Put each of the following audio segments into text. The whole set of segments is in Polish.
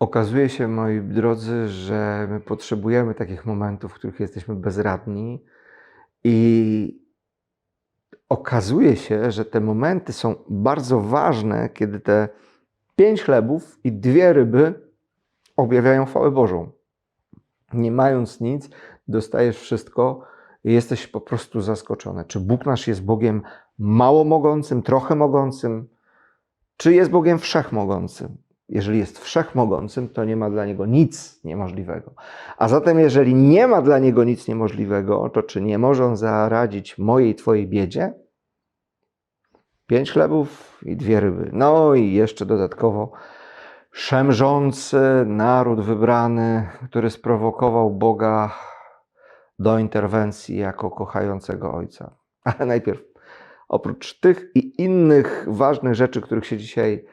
Okazuje się, moi drodzy, że my potrzebujemy takich momentów, w których jesteśmy bezradni, i okazuje się, że te momenty są bardzo ważne, kiedy te pięć chlebów i dwie ryby objawiają chwałę Bożą. Nie mając nic, dostajesz wszystko i jesteś po prostu zaskoczony. Czy Bóg nasz jest Bogiem mało mogącym, trochę mogącym, czy jest Bogiem wszechmogącym? Jeżeli jest wszechmogącym, to nie ma dla niego nic niemożliwego. A zatem, jeżeli nie ma dla niego nic niemożliwego, to czy nie może on zaradzić mojej, twojej biedzie? Pięć chlebów i dwie ryby. No i jeszcze dodatkowo szemrzący naród wybrany, który sprowokował Boga do interwencji jako kochającego Ojca. Ale najpierw, oprócz tych i innych ważnych rzeczy, których się dzisiaj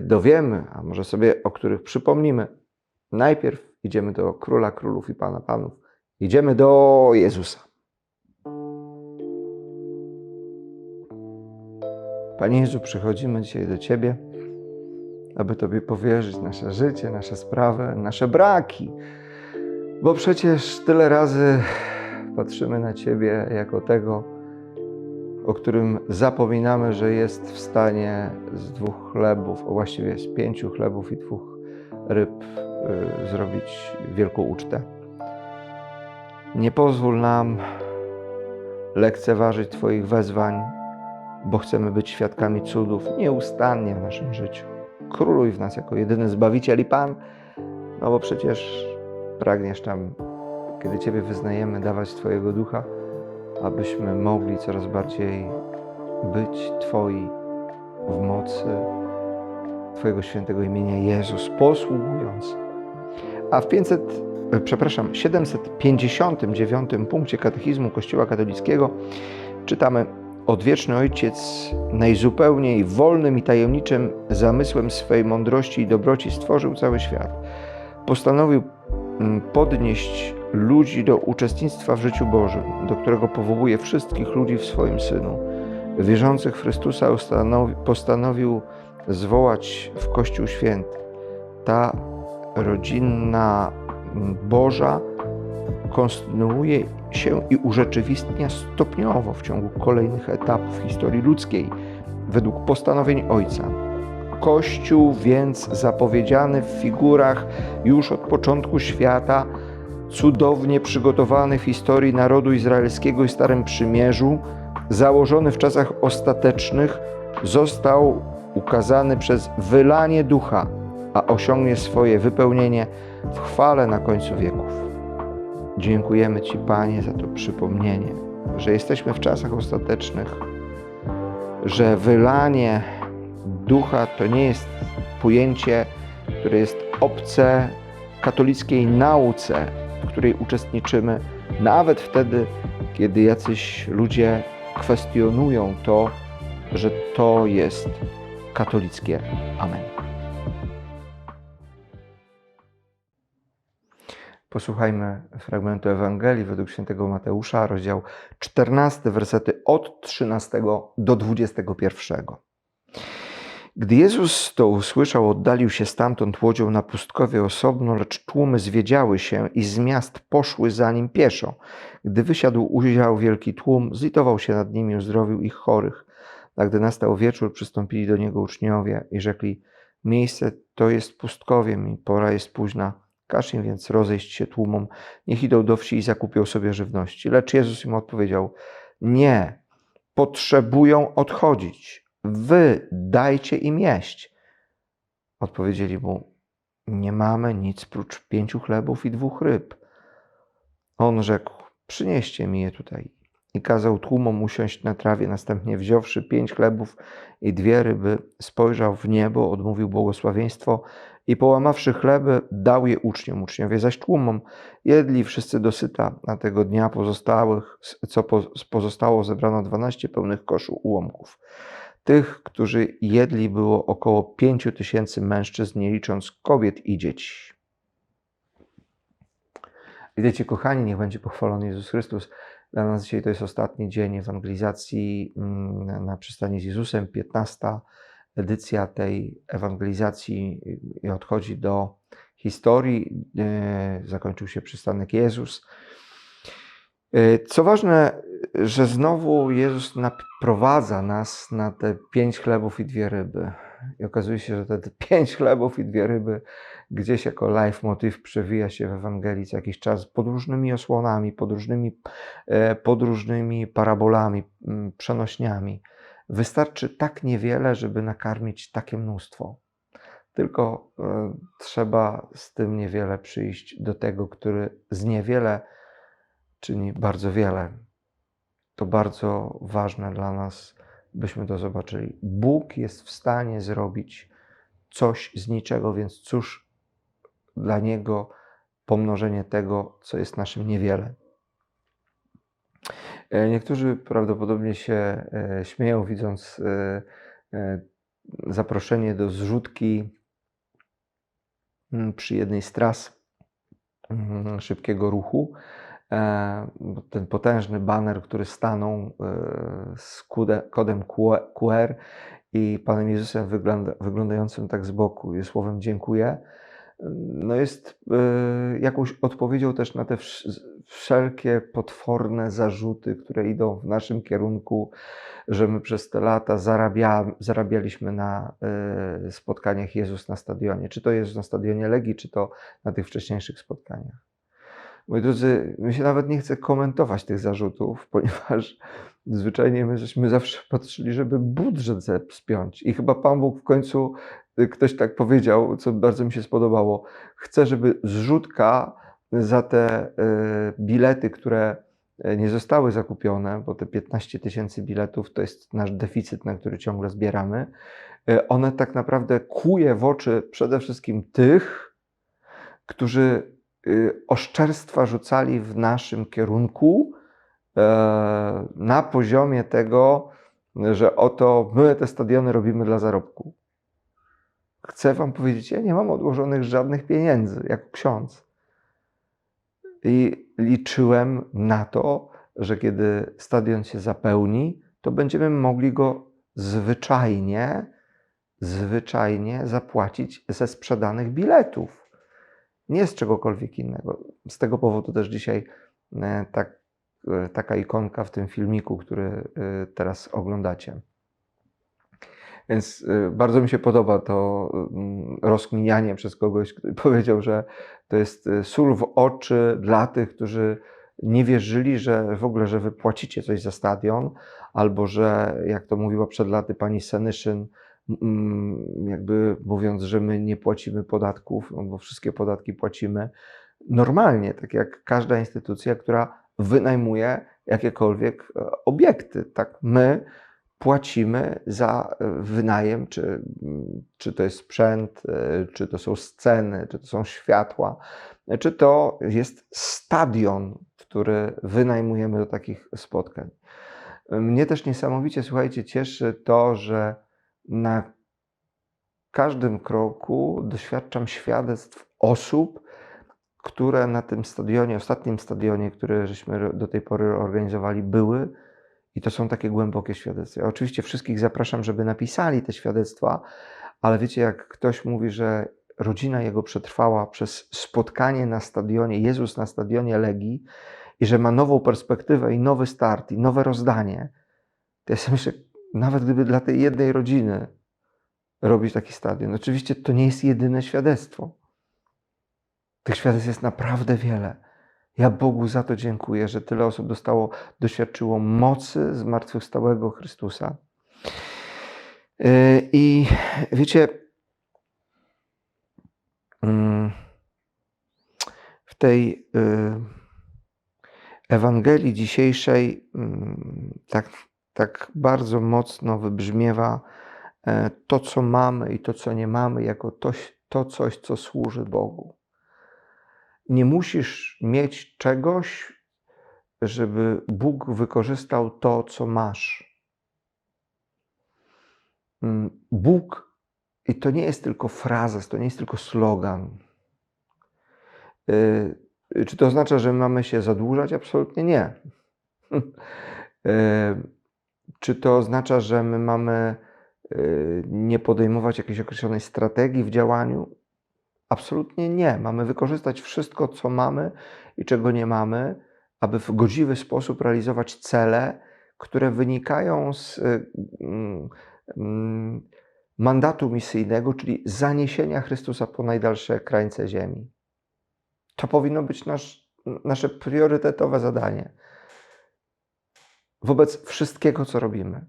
dowiemy, a może sobie o których przypomnimy, najpierw idziemy do Króla Królów i Pana Panów. Idziemy do Jezusa. Panie Jezu, przychodzimy dzisiaj do Ciebie, aby Tobie powierzyć nasze życie, nasze sprawy, nasze braki. Bo przecież tyle razy patrzymy na Ciebie jako tego, o którym zapominamy, że jest w stanie z dwóch chlebów, właściwie z pięciu chlebów i dwóch ryb y, zrobić wielką ucztę. Nie pozwól nam lekceważyć Twoich wezwań, bo chcemy być świadkami cudów nieustannie w naszym życiu. Króluj w nas jako jedyny Zbawiciel i Pan, no bo przecież pragniesz tam, kiedy Ciebie wyznajemy, dawać Twojego ducha, abyśmy mogli coraz bardziej być Twoi w mocy Twojego świętego imienia Jezus, posługując. A w 500, e, przepraszam, 759 punkcie katechizmu Kościoła katolickiego czytamy Odwieczny Ojciec najzupełniej wolnym i tajemniczym zamysłem swej mądrości i dobroci stworzył cały świat. Postanowił mm, podnieść ludzi do uczestnictwa w życiu Bożym, do którego powołuje wszystkich ludzi w swoim Synu. Wierzących w Chrystusa postanowił zwołać w Kościół Święty. Ta rodzinna Boża kontynuuje się i urzeczywistnia stopniowo w ciągu kolejnych etapów historii ludzkiej według postanowień Ojca. Kościół więc zapowiedziany w figurach już od początku świata, cudownie przygotowany w historii narodu izraelskiego i Starym Przymierzu, założony w czasach ostatecznych, został ukazany przez wylanie ducha, a osiągnie swoje wypełnienie w chwale na końcu wieków. Dziękujemy Ci, Panie, za to przypomnienie, że jesteśmy w czasach ostatecznych, że wylanie ducha to nie jest pojęcie, które jest obce katolickiej nauce, w której uczestniczymy, nawet wtedy, kiedy jacyś ludzie kwestionują to, że to jest katolickie. Amen. Posłuchajmy fragmentu Ewangelii według świętego Mateusza, rozdział 14, wersety od 13 do 21. Gdy Jezus to usłyszał, oddalił się stamtąd łodzią na pustkowie osobno, lecz tłumy zwiedziały się i z miast poszły za nim pieszo. Gdy wysiadł, ujrzał wielki tłum, zlitował się nad nimi, uzdrowił ich chorych. A gdy nastał wieczór, przystąpili do niego uczniowie i rzekli: Miejsce to jest pustkowiem i pora jest późna. Każ im więc rozejść się tłumom, niech idą do wsi i zakupią sobie żywności. Lecz Jezus im odpowiedział: Nie, potrzebują odchodzić. Wy dajcie im jeść. Odpowiedzieli mu: Nie mamy nic prócz pięciu chlebów i dwóch ryb. On rzekł: Przynieście mi je tutaj. I kazał tłumom usiąść na trawie. Następnie, wziąwszy pięć chlebów i dwie ryby, spojrzał w niebo, odmówił błogosławieństwo i połamawszy chleby, dał je uczniom. Uczniowie zaś tłumom jedli wszyscy dosyta. Na tego dnia pozostałych, co pozostało, zebrano dwanaście pełnych koszu ułomków. Tych, którzy jedli, było około pięciu tysięcy mężczyzn, nie licząc kobiet i dzieci. Widzicie, kochani, niech będzie pochwalony Jezus Chrystus. Dla nas dzisiaj to jest ostatni dzień ewangelizacji mm, na przystani z Jezusem, 15 edycja tej ewangelizacji y, odchodzi do historii. Y, zakończył się przystanek Jezus. Y, co ważne, że znowu Jezus naprowadza nas na te pięć chlebów i dwie ryby. I okazuje się, że te pięć chlebów i dwie ryby gdzieś jako life motyw przewija się w Ewangelii co jakiś czas pod różnymi osłonami, pod różnymi, e, pod różnymi parabolami, mm, przenośniami. Wystarczy tak niewiele, żeby nakarmić takie mnóstwo. Tylko e, trzeba z tym niewiele przyjść do tego, który z niewiele czyni bardzo wiele. To bardzo ważne dla nas, byśmy to zobaczyli. Bóg jest w stanie zrobić coś z niczego, więc cóż dla Niego pomnożenie tego, co jest naszym niewiele. E, niektórzy prawdopodobnie się e, śmieją, widząc e, zaproszenie do zrzutki mm, przy jednej z tras mm, szybkiego ruchu. Ten potężny baner, który stanął z kodem QR i Panem Jezusem wyglądającym tak z boku i słowem dziękuję no jest e, jakąś odpowiedzią też na te wszelkie potworne zarzuty, które idą w naszym kierunku, że my przez te lata zarabia, zarabialiśmy na e, spotkaniach Jezus na stadionie. Czy to Jezus na stadionie Legii, czy to na tych wcześniejszych spotkaniach. Moi drodzy, mi się nawet nie chce komentować tych zarzutów, ponieważ zwyczajnie my żeśmy zawsze patrzyli, żeby budżet spiąć. I chyba Pan Bóg w końcu ktoś tak powiedział, co bardzo mi się spodobało. Chcę, żeby zrzutka za te e, bilety, które e, nie zostały zakupione, bo te 15 tysięcy biletów to jest nasz deficyt, na który ciągle zbieramy, one tak naprawdę kuje w oczy przede wszystkim tych, którzy oszczerstwa rzucali w naszym kierunku na poziomie tego, że oto my te stadiony robimy dla zarobku chcę Wam powiedzieć, ja nie mam odłożonych żadnych pieniędzy, jak ksiądz. I liczyłem na to, że kiedy stadion się zapełni, to będziemy mogli go zwyczajnie, zwyczajnie zapłacić ze sprzedanych biletów. Nie z czegokolwiek innego. Z tego powodu też dzisiaj e, tak, e, taka ikonka w tym filmiku, który e, teraz oglądacie. Więc bardzo mi się podoba to mm, rozkminianie przez kogoś, który powiedział, że to jest sól w oczy dla tych, którzy nie wierzyli, że w ogóle, że wy płacicie coś za stadion, albo że, jak to mówiła przed laty pani Senyszyn, jakby mówiąc, że my nie płacimy podatków, no bo wszystkie podatki płacimy normalnie, tak jak każda instytucja, która wynajmuje jakiekolwiek e, obiekty. Tak, my płacimy za e, wynajem, czy, czy to jest sprzęt, e, czy to są sceny, czy to są światła, czy to jest stadion, który wynajmujemy do takich spotkań. Mnie też niesamowicie, słuchajcie, cieszy to, że na każdym kroku doświadczam świadectw osób, które na tym stadionie, ostatnim stadionie, który żeśmy do tej pory organizowali, były i to są takie głębokie świadectwa. Oczywiście wszystkich zapraszam, żeby napisali te świadectwa, ale wiecie, jak ktoś mówi, że rodzina jego przetrwała przez spotkanie na stadionie, Jezus na stadionie Legii i że ma nową perspektywę i nowy start i nowe rozdanie, to ja sobie myślę, nawet gdyby dla tej jednej rodziny robić taki stadion, oczywiście to nie jest jedyne świadectwo. Tych świadectw jest naprawdę wiele. Ja Bogu za to dziękuję, że tyle osób dostało, doświadczyło mocy zmartwychwstałego Chrystusa. Y, I wiecie, mm, w tej y, Ewangelii dzisiejszej mm, tak, tak bardzo mocno wybrzmiewa e, to, co mamy i to, co nie mamy, jako to, to coś, co służy Bogu. Nie musisz mieć czegoś, żeby Bóg wykorzystał to, co masz. Mm, Bóg, i to nie jest tylko frazes, to nie jest tylko slogan. Y, czy to oznacza, że mamy się zadłużać? Absolutnie nie. Czy to oznacza, że my mamy y, nie podejmować jakiejś określonej strategii w działaniu? Absolutnie nie. Mamy wykorzystać wszystko, co mamy i czego nie mamy, aby w godziwy sposób realizować cele, które wynikają z y, mm, mm, mandatu misyjnego, czyli zaniesienia Chrystusa po najdalsze krańce ziemi. To powinno być nasz, nasze priorytetowe zadanie. Wobec wszystkiego, co robimy.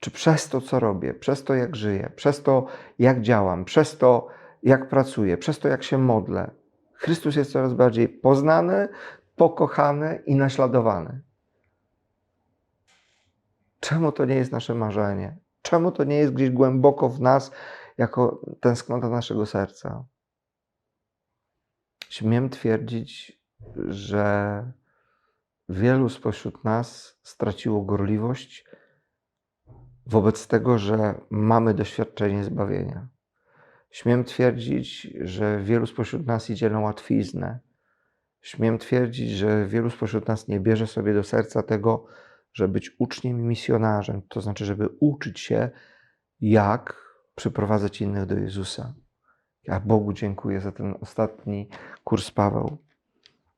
Czy przez to, co robię, przez to, jak żyję, przez to, jak działam, przez to, jak pracuję, przez to, jak się modlę, Chrystus jest coraz bardziej poznany, pokochany i naśladowany. Czemu to nie jest nasze marzenie? Czemu to nie jest gdzieś głęboko w nas, jako tęsknota naszego serca? Śmiem twierdzić, że wielu spośród nas straciło gorliwość wobec tego, że mamy doświadczenie zbawienia. Śmiem twierdzić, że wielu spośród nas idzie na łatwiznę. Śmiem twierdzić, że wielu spośród nas nie bierze sobie do serca tego, żeby być uczniem i misjonarzem, to znaczy, żeby uczyć się, jak przyprowadzać innych do Jezusa. Ja Bogu dziękuję za ten ostatni kurs Paweł,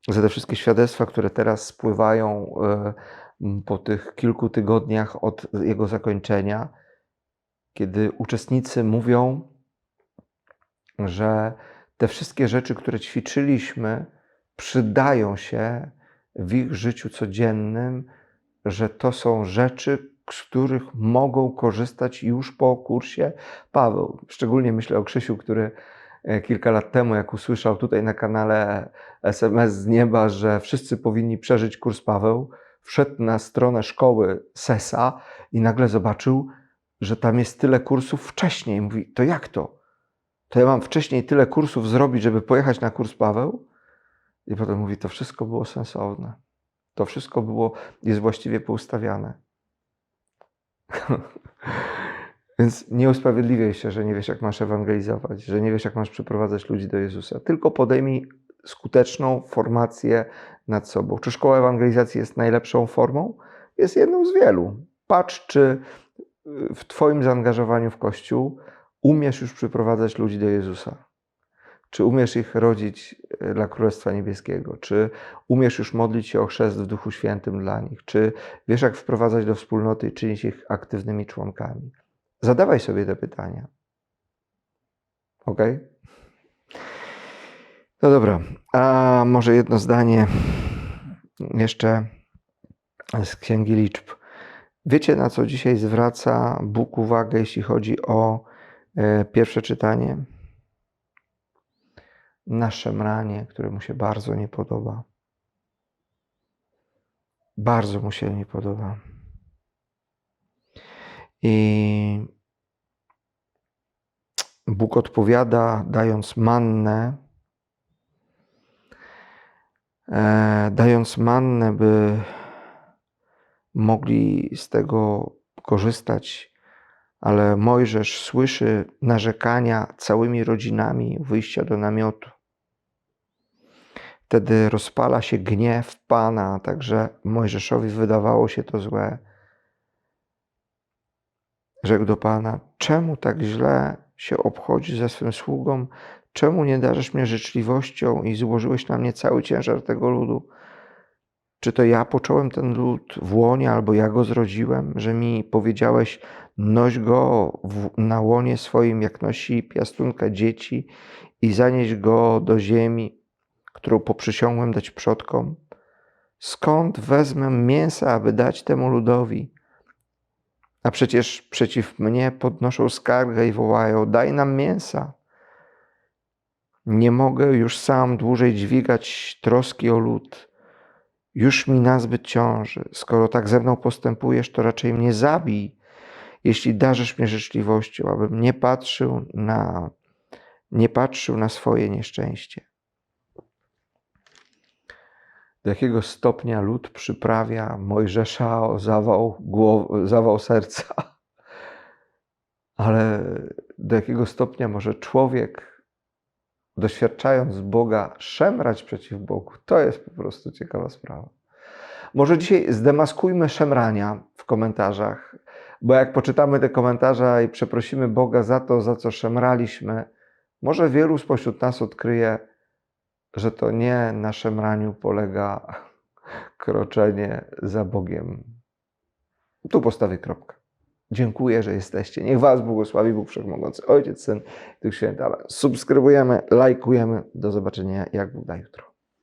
za te wszystkie świadectwa, które teraz spływają e, po tych kilku tygodniach od jego zakończenia, kiedy uczestnicy mówią, że te wszystkie rzeczy, które ćwiczyliśmy, przydają się w ich życiu codziennym, że to są rzeczy, z których mogą korzystać już po kursie Paweł. Szczególnie myślę o Krzysiu, który kilka lat temu, jak usłyszał tutaj na kanale SMS z nieba, że wszyscy powinni przeżyć kurs Paweł, wszedł na stronę szkoły SESA i nagle zobaczył, że tam jest tyle kursów wcześniej. Mówi, to jak to? To ja mam wcześniej tyle kursów zrobić, żeby pojechać na kurs Paweł? I potem mówi, to wszystko było sensowne. To wszystko było, jest właściwie poustawiane. Więc nie usprawiedliwiaj się, że nie wiesz, jak masz ewangelizować, że nie wiesz, jak masz przyprowadzać ludzi do Jezusa. Tylko podejmij skuteczną formację nad sobą. Czy szkoła ewangelizacji jest najlepszą formą? Jest jedną z wielu. Patrz, czy w Twoim zaangażowaniu w Kościół umiesz już przyprowadzać ludzi do Jezusa. Czy umiesz ich rodzić e, dla Królestwa Niebieskiego? Czy umiesz już modlić się o chrzest w Duchu Świętym dla nich? Czy wiesz, jak wprowadzać do wspólnoty i czynić ich aktywnymi członkami? Zadawaj sobie te pytania. Ok? No dobra, a może jedno zdanie jeszcze z Księgi Liczb. Wiecie, na co dzisiaj zwraca Bóg uwagę, jeśli chodzi o e, pierwsze czytanie? na szemranie, które mu się bardzo nie podoba. Bardzo mu się nie podoba. I Bóg odpowiada, dając mannę, e, dając mannę, by mogli z tego korzystać, ale Mojżesz słyszy narzekania całymi rodzinami wyjścia do namiotu. Wtedy rozpala się gniew Pana, także Mojżeszowi wydawało się to złe. Rzekł do Pana: Czemu tak źle się obchodzi ze swym sługą? Czemu nie darzysz mnie życzliwością i złożyłeś na mnie cały ciężar tego ludu? Czy to ja począłem ten lud w łonie, albo ja go zrodziłem, że mi powiedziałeś, noś go w, na łonie swoim, jak nosi piastunka dzieci i zanieś go do ziemi, którą poprzysiągłem dać przodkom? Skąd wezmę mięsa, aby dać temu ludowi? A przecież przeciw mnie podnoszą skargę i wołają: Daj nam mięsa. Nie mogę już sam dłużej dźwigać troski o lud. Już mi nazbyt ciąży. Skoro tak ze mną postępujesz, to raczej mnie zabij, jeśli darzysz mnie życzliwością, abym nie patrzył na, nie patrzył na swoje nieszczęście do jakiego stopnia lud przyprawia Mojżesza o zawał, głow, zawał serca, ale do jakiego stopnia może człowiek, doświadczając Boga, szemrać przeciw Bogu. To jest po prostu ciekawa sprawa. Może dzisiaj zdemaskujmy szemrania w komentarzach, Bo jak poczytamy te komentarze i przeprosimy Boga za to, za co szemraliśmy, może wielu spośród nas odkryje, że to nie na szemraniu polega kroczenie za Bogiem. Tu postawię kropkę. Dziękuję, że jesteście. Niech Was błogosławi Bóg Wszechmogący, Ojciec, Syn i Duch Święty. Amen. Subskrybujemy, lajkujemy. Do zobaczenia, jak Bóg da jutro.